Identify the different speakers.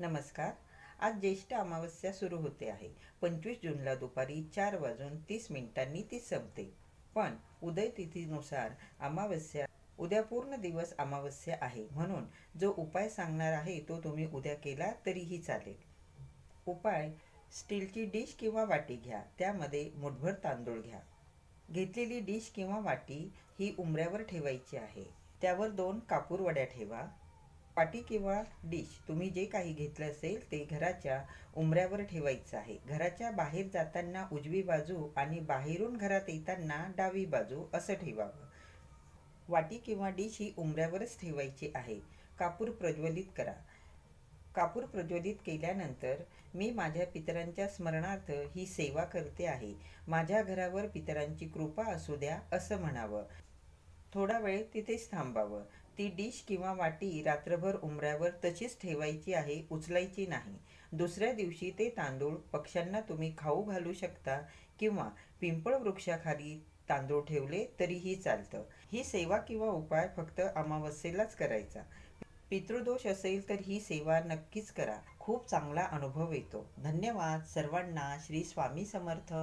Speaker 1: नमस्कार. आज ज्येष्ठ अमावस्या सुरू होते आहे. पंचवीस जूनला दुपारी चार वाजून तीस मिनिटांनी ती संपते. पण उदय तिथीनुसार अमावस्या उद्या पूर्ण दिवस अमावस्या आहे. म्हणून जो उपाय सांगणार आहे तो तुम्ही उद्या केला तरीही चालेल. उपाय स्टीलची डिश किंवा वाटी घ्या. त्यामध्ये मुठभर तांदूळ घ्या. घेतलेली डिश किंवा वाटी ही उमऱ्यावर ठेवायची आहे. त्यावर दोन कापूर वड्या ठेवा. पाटी किंवा डिश तुम्ही जे काही घेतलं असेल ते घराच्या उमऱ्यावर ठेवायचं आहे. घराच्या बाहेर जाताना उजवी बाजू आणि बाहेरून घरात येताना डावी बाजू असं ठेवावं. वाटी किंवा डिश ही उमऱ्यावरच ठेवायची आहे. कापूर प्रज्वलित करा. कापूर प्रज्वलित केल्यानंतर मी माझ्या पितरांच्या स्मरणार्थ ही सेवा करते आहे. माझ्या घरावर पितरांची कृपा असू द्या असं म्हणावं. थोडा वेळ तिथेच थांबावं. ती डिश किंवा वाटी रात्रभर उमऱ्यावर तशीच ठेवायची आहे उचलायची नाही. दुसऱ्या दिवशी ते तांदूळ पक्ष्यांना तुम्ही खाऊ घालू शकता किंवा पिंपळ वृक्षाखाली तांदूळ ठेवले तरीही चालतं. ही सेवा किंवा उपाय फक्त अमावस्येलाच करायचा. पितृदोष असेल तर ही सेवा नक्कीच करा. खूप चांगला अनुभव येतो. धन्यवाद. सर्वांना श्री स्वामी समर्थ.